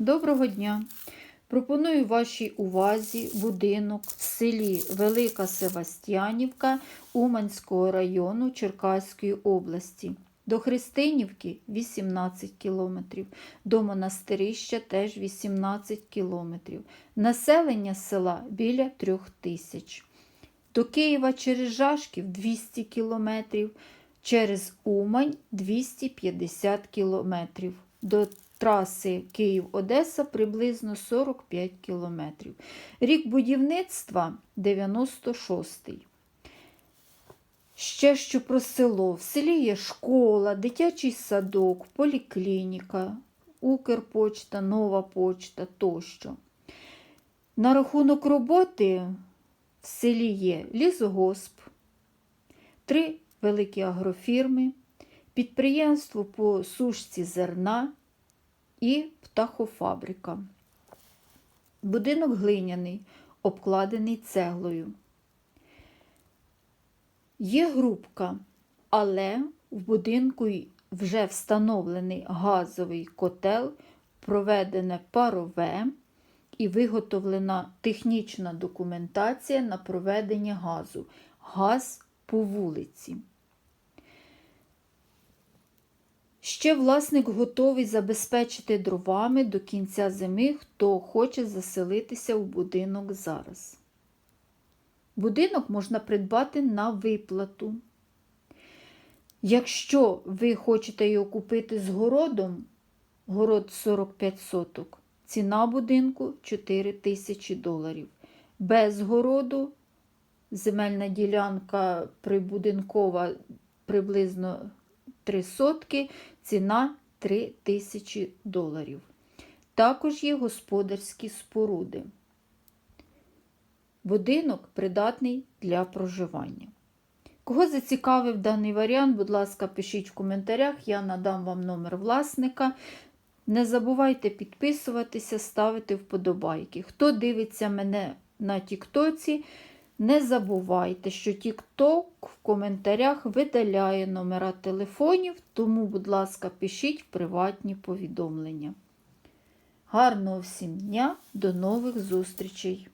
Доброго дня! Пропоную вашій увазі будинок в селі Велика Севастянівка Уманського району Черкаської області. До Христинівки 18 кілометрів, до монастирища теж 18 кілометрів. Населення села біля 3 тисяч. До Києва через Жашків 200 кілометрів, через Умань 250 кілометрів. До траси Київ-Одеса приблизно 45 кілометрів. Рік будівництва 96-й. Ще що про село. В селі є школа, дитячий садок, поліклініка, Укрпочта, Нова почта тощо. На рахунок роботи в селі є лісгосп, три великі агрофірми, підприємство по сушці зерна і птахофабрика. Будинок глиняний, обкладений цеглою. Є грубка, але в будинку вже встановлений газовий котел, проведене парове і виготовлена технічна документація на проведення газу. Газ по вулиці. Ще власник готовий забезпечити дровами до кінця зими, хто хоче заселитися в будинок зараз. Будинок можна придбати на виплату. Якщо ви хочете його купити з городом, город 45 соток, ціна будинку 4 тисячі доларів. Без городу земельна ділянка прибудинкова приблизно 3 сотки, ціна 3 тисячі доларів. Також є господарські споруди. Будинок придатний для проживання. Кого зацікавив даний варіант, будь ласка, пишіть в коментарях, я надам вам номер власника. Не забувайте підписуватися, ставити вподобайки. Хто дивиться мене на Тіктоці, не забувайте, що TikTok в коментарях видаляє номера телефонів, тому, будь ласка, пишіть приватні повідомлення. Гарного всім дня, до нових зустрічей!